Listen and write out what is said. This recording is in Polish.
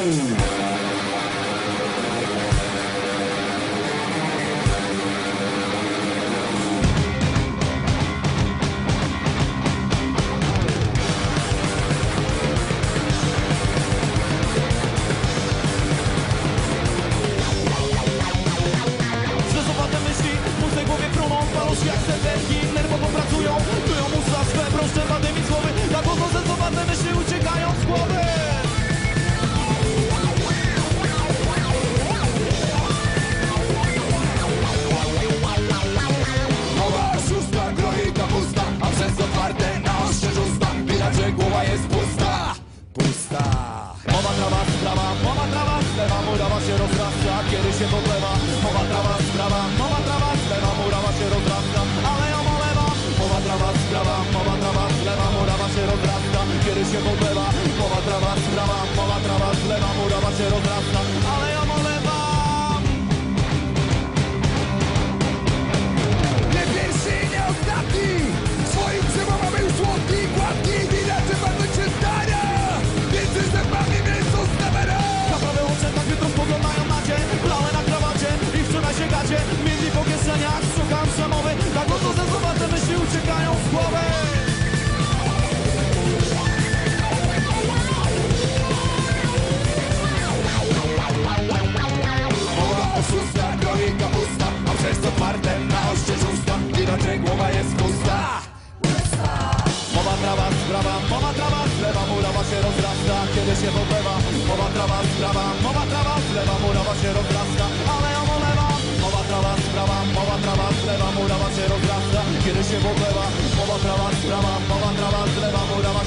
Música Mowa trawa, sprawa, mowa trawa Lewa murawa się rozrasta, kiedy się podlewa. Mowa trawa, sprawa, mowa trawa Lewa murawa się rozrasta, ale ją olewa Mowa trawa, sprawa, mowa trawa Lewa murawa się rozrasta, kiedy się podlewa. Mowa trawa, sprawa, mowa trawa Lewa murawa się rozrasta, sprawa, mowa trawa Lewa murawa się rozrasta, kiedy się podlewa. Mowa trawa, sprawa, mowa trawa Lewa murawa się rozrasta, ale ją olewa. Mowa trawa, sprawa, mowa trawa Lewa murawa się rozrasta, kiedy się podlewa. Mowa trawa, sprawa, mowa trawa Lewa murawa